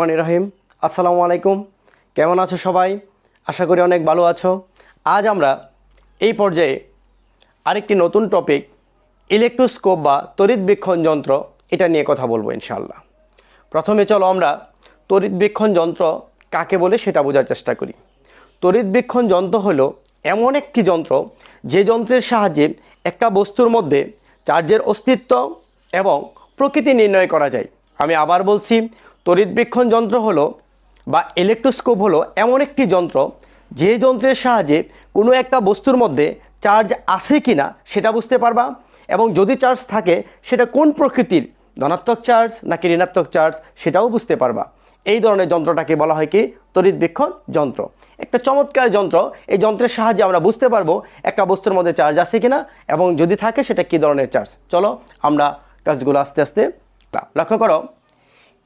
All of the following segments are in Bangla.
রহমান রাহিম। আসসালামু আলাইকুম। কেমন আছো সবাই? আশা করি অনেক ভালো আছো। আজ আমরা এই পর্যায়ে আরেকটি নতুন টপিক ইলেকট্রোস্কোপ বা তড়িৎবীক্ষণ যন্ত্র, এটা নিয়ে কথা বলব ইনশাআল্লাহ। প্রথমে চলো আমরা তড়িৎবীক্ষণ যন্ত্র কাকে বলে সেটা বোঝার চেষ্টা করি। তড়িৎবীক্ষণ যন্ত্র হলো এমন একটি যন্ত্র, যে যন্ত্রের সাহায্যে একটা বস্তুর মধ্যে চার্জের অস্তিত্ব এবং প্রকৃতি নির্ণয় করা যায়। আমি আবার বলছি তড়িৎবীক্ষণ যন্ত্র হলো বা ইলেকট্রোস্কোপ হলো এমন একটি যন্ত্র যে যন্ত্রের সাহায্যে কোনো একটা বস্তুর মধ্যে চার্জ আছে কি না সেটা বুঝতে পারবা এবং যদি চার্জ থাকে সেটা কোন প্রকৃতির? ধনাত্মক চার্জ নাকি ঋণাত্মক চার্জ সেটাও বুঝতে পারবা। এই ধরনের যন্ত্রটাকে বলা হয় কি? তড়িৎবীক্ষণ যন্ত্র। একটা চমৎকার যন্ত্র। এই যন্ত্রের সাহায্যে আমরা বুঝতে পারব একটা বস্তুর মধ্যে চার্জ আছে কিনা এবং যদি থাকে সেটা কী ধরনের চার্জ চলো আমরা কাজগুলো আস্তে আস্তে লক্ষ্য করো।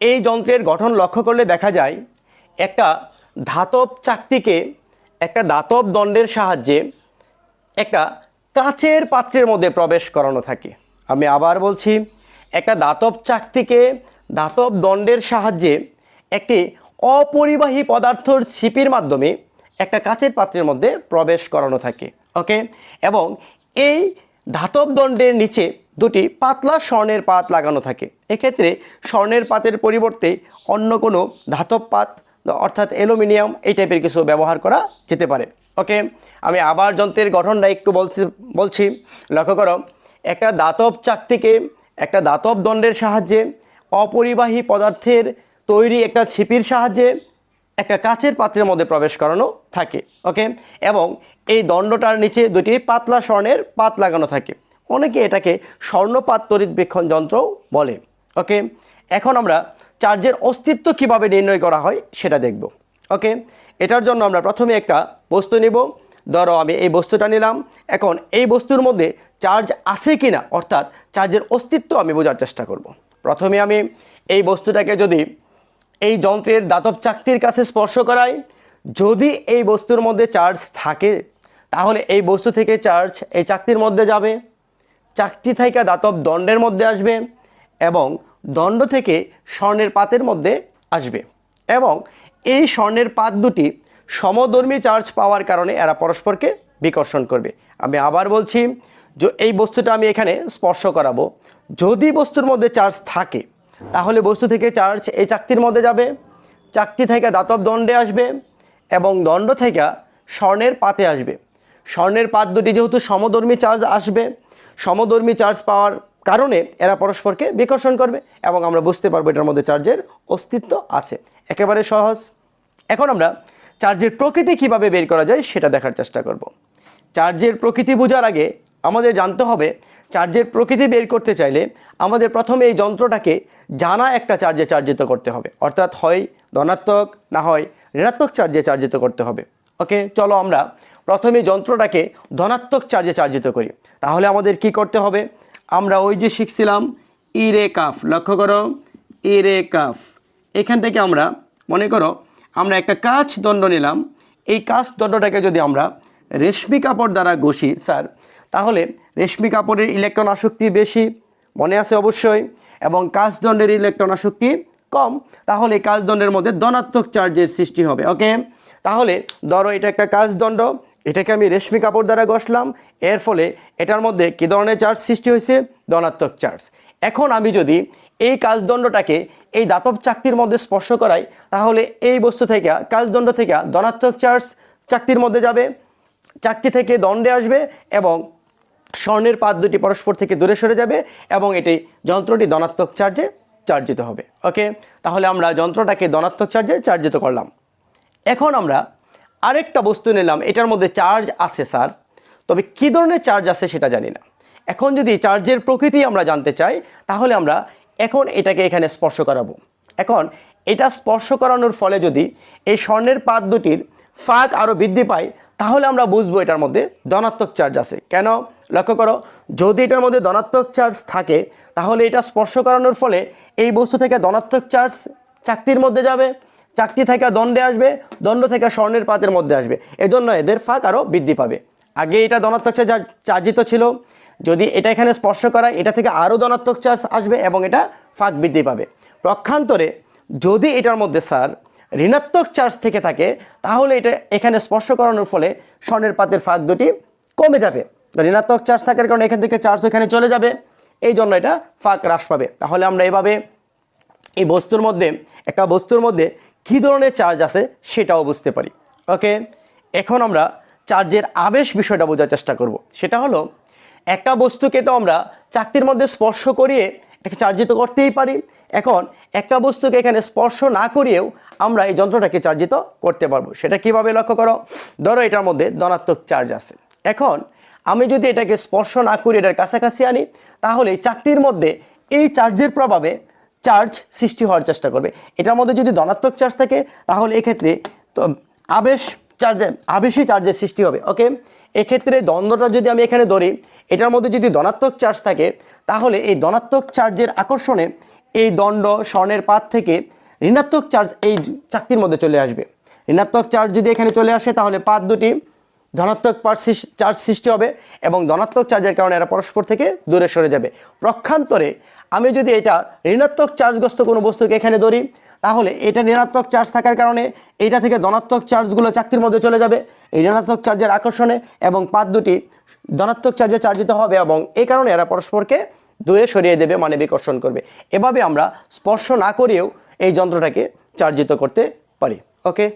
এই যন্ত্রের গঠন লক্ষ্য করলে দেখা যায় একটা ধাতব চাকতিকে একটা ধাতব দণ্ডের সাহায্যে একটা কাঁচের পাত্রের মধ্যে প্রবেশ করানো থাকে। আমি আবার বলছি, একটা দাতব চাকতিকে দাতব দণ্ডের সাহায্যে একটি অপরিবাহী পদার্থর ছিপির মাধ্যমে একটা কাঁচের পাত্রের মধ্যে প্রবেশ করানো থাকে। ওকে? এবং এই ধাতব দণ্ডের নিচে দুটি পাতলা স্বর্ণের পাত লাগানো থাকে। এক্ষেত্রে স্বর্ণের পাতের পরিবর্তে অন্য কোনো ধাতব পাত, অর্থাৎ অ্যালুমিনিয়াম এই টাইপের কিছু ব্যবহার করা যেতে পারে। ওকে, আমি আবার যন্ত্রের গঠনটা একটু বলতে বলছি। লক্ষ্য করো, একটা দাতব চাকতিকে একটা দাতব দণ্ডের সাহায্যে অপরিবাহী পদার্থের তৈরি একটা ছিপির সাহায্যে একটা কাচের পাত্রের মধ্যে প্রবেশ করানো থাকে। ওকে, এবং এই দণ্ডটার নিচে দুটি পাতলা স্বর্ণের পাত লাগানো থাকে। অনেকে এটাকে স্বর্ণপাত তড়িৎবীক্ষণ যন্ত্র বলে। ওকে এখন আমরা চার্জের অস্তিত্ব কীভাবে নির্ণয় করা হয় সেটা দেখব। ওকে এটার জন্য আমরা প্রথমে একটা বস্তু নিব। ধরো আমি এই বস্তুটা নিলাম। এখন এই বস্তুর মধ্যে চার্জ আছে কি না অর্থাৎ চার্জের অস্তিত্ব আমি বোঝার চেষ্টা করব। প্রথমে আমি এই বস্তুটাকে যদি এই যন্ত্রের দাতব চাকতির কাছে স্পর্শ করাই, যদি এই বস্তুর মধ্যে চার্জ থাকে, তাহলে এই বস্তু থেকে চার্জ এই চাকতির মধ্যে যাবে। চাকতি থাইকা দাতব দণ্ডের মধ্যে আসবে এবং দণ্ড থেকে স্বর্ণের পাতের মধ্যে আসবে। এবং এই স্বর্ণের পাত দুটি সমধর্মী চার্জ পাওয়ার কারণে এরা পরস্পরকে বিকর্ষণ করবে। আমি আবার বলছি যে এই বস্তুটা আমি এখানে স্পর্শ করাবো। যদি বস্তুর মধ্যে চার্জ থাকে, তাহলে বস্তু থেকে চার্জ এই চাকতির মধ্যে যাবে, চাকতি থেকে দাতব দণ্ডে আসবে এবং দণ্ড থেকে স্বর্ণের পাতে আসবে। স্বর্ণের পাত দুটি যেহেতু সমধর্মী চার্জ আসবে সমধর্মী চার্জ পাওয়ার কারণে এরা পরস্পরকে বিকর্ষণ করবে এবং আমরা বুঝতে পারব এটার মধ্যে চার্জের অস্তিত্ব আছে। একেবারে সহজ। এখন আমরা চার্জের প্রকৃতি কীভাবে বের করা যায় সেটা দেখার চেষ্টা করব। চার্জের প্রকৃতি বোঝার আগে আমাদের জানতে হবে চার্জের প্রকৃতি বের করতে চাইলে আমাদের প্রথমে এই যন্ত্রটাকে জানা একটা চার্জে চার্জিত করতে হবে। অর্থাৎ হয় ধনাত্মক, না হয় ঋণাত্মক চার্জে চার্জিত করতে হবে। ওকে চলো আমরা প্রথমে যন্ত্রটাকে ধনাত্মক চার্জে চার্জিত করি। তাহলে আমাদের কি করতে হবে? আমরা ওই যে শিখছিলাম ইরে কাফ লক্ষ্য করো ইরে কাফ এখান থেকে আমরা, মনে করো, আমরা একটা কাচ দণ্ড নিলাম। এই কাচ দণ্ডটাকে যদি আমরা রেশমি কাপড় দ্বারা ঘষি, স্যার, তাহলে রেশমি কাপড়ের ইলেকট্রন আসক্তি বেশি, মনে আছে অবশ্যই, এবং কাচদণ্ডের ইলেকট্রন আসক্তি কম। তাহলে কাচদণ্ডের মধ্যে ধনাত্মক চার্জের সৃষ্টি হবে ওকে তাহলে ধরো এটা একটা কাচদণ্ড এটাকে আমি রেশমি কাপড় দ্বারা ঘষলাম। এর ফলে এটার মধ্যে কী ধরনের চার্জ সৃষ্টি হয়েছে? ধনাত্মক চার্জ এখন আমি যদি এই কাজদণ্ডটাকে এই দাতব চাকতির মধ্যে স্পর্শ করাই, তাহলে এই বস্তু থেকে, কাজদণ্ড থেকে ধনাত্মক চার্জ চাকতির মধ্যে যাবে, চাকতি থেকে দণ্ডে আসবে এবং স্বর্ণের পাত দুটি পরস্পর থেকে দূরে সরে যাবে এবং এটি যন্ত্রটি ধনাত্মক চার্জে চার্জিত হবে। ওকে তাহলে আমরা যন্ত্রটাকে ধনাত্মক চার্জে চার্জিত করলাম। এখন আমরা আরেকটা বস্তু নিলাম, এটার মধ্যে চার্জ আছে স্যার তবে কী ধরনের চার্জ আছে সেটা জানি না। এখন যদি চার্জের প্রকৃতি আমরা জানতে চাই, তাহলে আমরা এখন এটাকে এখানে স্পর্শ করাবো। এখন এটা স্পর্শ করানোর ফলে যদি এই স্বর্ণের পাত দুটির ফাঁক আরও বৃদ্ধি পায়, তাহলে আমরা বুঝব এটার মধ্যে ধনাত্মক চার্জ আছে। কেন? লক্ষ্য করো, যদি এটার মধ্যে ধনাত্মক চার্জ থাকে, তাহলে এটা স্পর্শ করানোর ফলে এই বস্তু থেকে ধনাত্মক চার্জ চাকতির মধ্যে যাবে। চাকতি থেকে দণ্ডে আসবে, দণ্ড থেকে স্বর্ণের পাতের মধ্যে আসবে। এজন্য এদের ফাঁক আরও বৃদ্ধি পাবে। আগে এটা ধনাত্মক চার্জ চার্জিত ছিল। যদি এটা এখানে স্পর্শ করায় এটা থেকে আরও ধনাত্মক চার্জ আসবে এবং এটা ফাঁক বৃদ্ধি পাবে। পক্ষান্তরে যদি এটার মধ্যে, স্যার, ঋণাত্মক চার্জ থেকে থাকে, তাহলে এটা এখানে স্পর্শ করানোর ফলে স্বর্ণের পাতের ফাঁক দুটি কমে যাবে। ঋণাত্মক চার্জ থাকার কারণে এখান থেকে চার্জ এখানে চলে যাবে। এই জন্য এটা ফাঁক হ্রাস পাবে। তাহলে আমরা এভাবে এই বস্তুর মধ্যে, একটা বস্তুর মধ্যে কী ধরনের চার্জ আছে সেটাও বুঝতে পারি। ওকে এখন আমরা চার্জের আবেশ বিষয়টা বোঝার চেষ্টা করব। সেটা হলো, একটা বস্তুকে তো আমরা চাকতির মধ্যে স্পর্শ করিয়ে এটাকে চার্জিত করতেই পারি। এখন একটা বস্তুকে এখানে স্পর্শ না করিয়েও আমরা এই যন্ত্রটাকে চার্জিত করতে পারব। সেটা কীভাবে লক্ষ্য করো? ধরো এটার মধ্যে ধনাত্মক চার্জ আছে। এখন আমি যদি এটাকে স্পর্শ না করি এটার কাছাকাছি আনি, তাহলে চাকতির মধ্যে এই চার্জের প্রভাবে চার্জ সৃষ্টি হওয়ার চেষ্টা করবে। এটার মধ্যে যদি ধনাত্মক চার্জ থাকে, তাহলে এক্ষেত্রে তো আবেশ চার্জে, আবেশী চার্জের সৃষ্টি হবে, ওকে? এক্ষেত্রে দ্বন্দ্বটা যদি আমি এখানে ধরি, এটার মধ্যে যদি ধনাত্মক চার্জ থাকে, তাহলে এই ধনাত্মক চার্জের আকর্ষণে এই দণ্ড স্বর্ণের পাত থেকে ঋণাত্মক চার্জ এই চাকতির মধ্যে চলে আসবে। ঋণাত্মক চার্জ যদি এখানে চলে আসে, তাহলে পাত দুটি ধনাত্মক চার্জ সৃষ্টি হবে এবং ধনাত্মক চার্জের কারণে এরা পরস্পর থেকে দূরে সরে যাবে। প্রক্ষান্তরে আমি যদি এটা ঋণাত্মক চার্জগ্রস্ত কোনো বস্তুকে এখানে ধরি, তাহলে এটা ঋণাত্মক চার্জ থাকার কারণে এইটা থেকে ধনাত্মক চার্জগুলো চাকতির মধ্যে চলে যাবে। এই ঋণাত্মক চার্জের আকর্ষণে এবং পাত দুটি ধনাত্মক চার্জে চার্জিত হবে এবং এই কারণে এরা পরস্পরকে দূরে সরিয়ে দেবে মানে বিকর্ষণ করবে। এভাবে আমরা স্পর্শ না করেও এই যন্ত্রটাকে চার্জিত করতে পারি। ওকে?